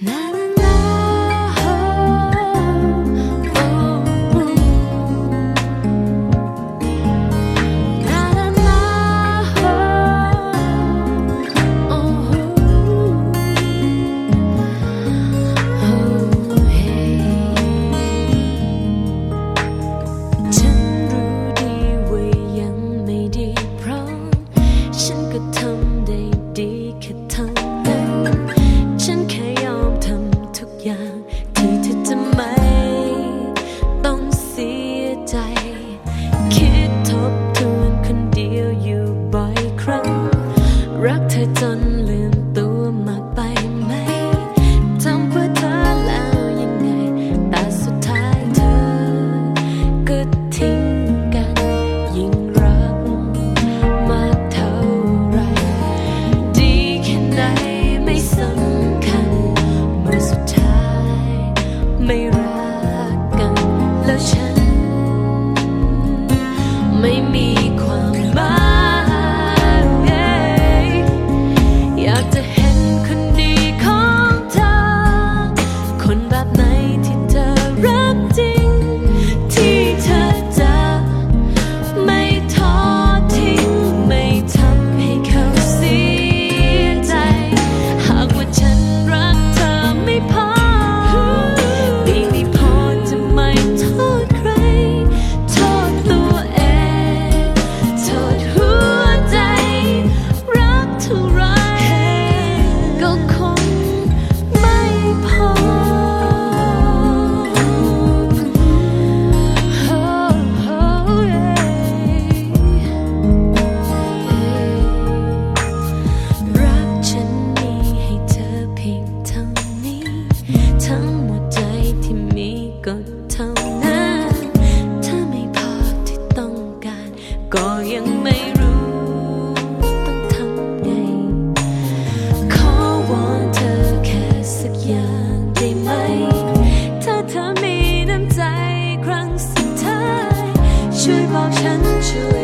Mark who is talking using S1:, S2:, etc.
S1: Nothing. ยังไม่รู้ต้องทำไง ขอวนเธอแค่สักอย่างได้ไหม ถ้าเธอมีน้ำใจครั้งสุดท้าย ช่วยบอกฉันช่วย